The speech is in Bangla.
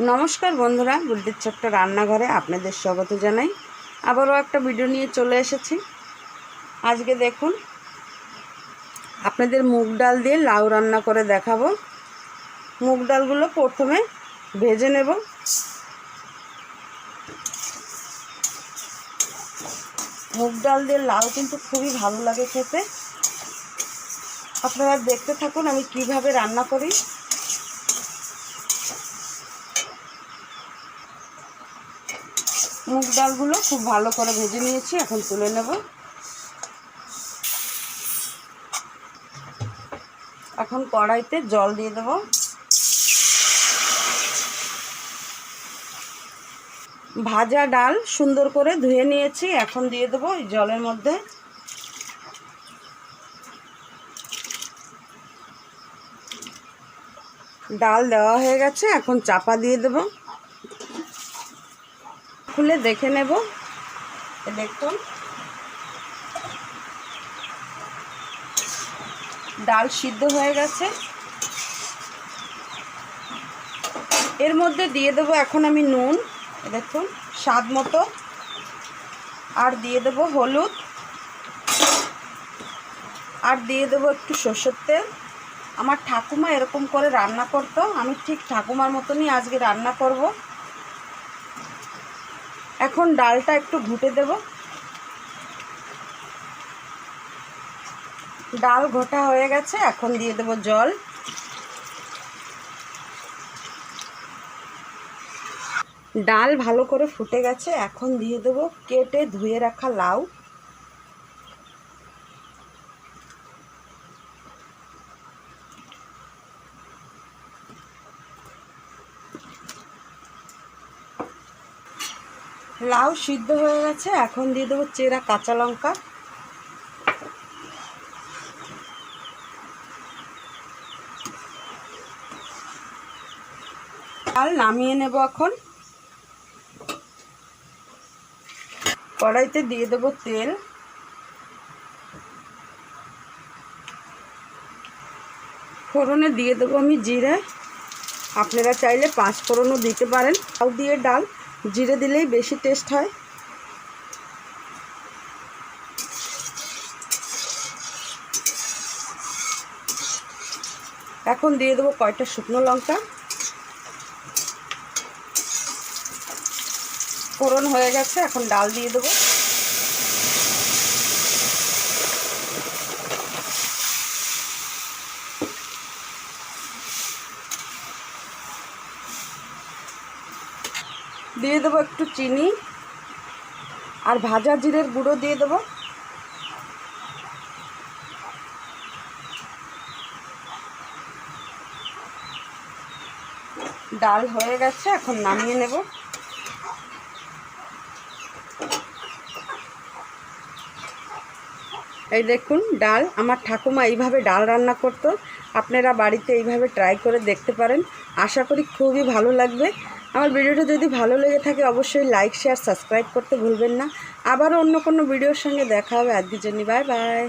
নমস্কার বন্ধুরা বুদ্ধির ছোট্ট রান্নাঘরে আপনাদের স্বাগত জানাই। আবারও একটা ভিডিও নিয়ে চলে এসেছি। আজকে দেখুন, আপনাদের মুগ ডাল দিয়ে লাউ রান্না করে দেখাবো। মুগ ডালগুলো প্রথমে ভেজে নেব। মুগ ডাল দিয়ে লাউ কিন্তু খুবই ভালো লাগে খেতে। আপনারা দেখতে থাকুন আমি কীভাবে রান্না করি। মুগ ডালগুলো খুব ভালো করে ভেজে নিয়েছি, এখন তুলে নেব। এখন কড়াইতে জল দিয়ে দেব। ভাজা ডাল সুন্দর করে ধুয়ে নিয়েছি, এখন দিয়ে দেবো এই জলের মধ্যে। ডাল দেওয়া হয়ে গেছে, এখন চাপা দিয়ে দেবো। খুলে দেখে নেব। দেখুন। ডাল সিদ্ধ হয়ে গেছে। এর মধ্যে দিয়ে দেবো এখন আমি নুন। দেখুন, স্বাদ মতো। আর দিয়ে দেবো হলুদ। আর দিয়ে দেবো একটু সর্ষের তেল। আমার ঠাকুমা এরকম করে রান্না করতো। আমি ঠিক ঠাকুমার মতনই আজকে রান্না করব। এখন ডালটা একটু ঘুটে দেব। ডাল ঘোটা হয়ে গেছে, এখন দিয়ে দেব জল। ডাল ভালো করে ফুটে গেছে, এখন দিয়ে দেব কেটে ধুয়ে রাখা লাউ। লাউ সিদ্ধ হয়ে গেছে। এখন দিয়ে দেবো চেরা কাঁচা লঙ্কা। ডাল নামিয়ে নেব এখন। কড়াইতে দিয়ে দেবো তেল। ফোড়নে দিয়ে দেবো আমি জিরে। আপনারা চাইলে পাঁচ ফোড়নও দিতে পারেন। তাও দিয়ে ডাল। জিরে দিলেই বেশি টেস্ট হয়। এখন দিয়ে দেবো কয়টা শুকনো লঙ্কা। ফোড়ন হয়ে গেছে, এখন ডাল দিয়ে দেবো। দিয়ে দেবো একটু চিনি আর ভাজা জিরের গুঁড়ো দিয়ে দেবো। ডাল হয়ে গেছে, এখন নামিয়ে নেব। এই দেখুন, ডাল। আমার ঠাকুমা এইভাবে ডাল রান্না করতো। আপনারা বাড়িতে এইভাবে ট্রাই করে দেখতে পারেন। আশা করি খুবই ভালো লাগবে। আমার ভিডিওটা যদি ভালো লেগে থাকে, অবশ্যই লাইক শেয়ার সাবস্ক্রাইব করতে ভুলবেন না। আবারও অন্য কোনো ভিডিওর সঙ্গে দেখা হবে। আজকের জন্য বাই বাই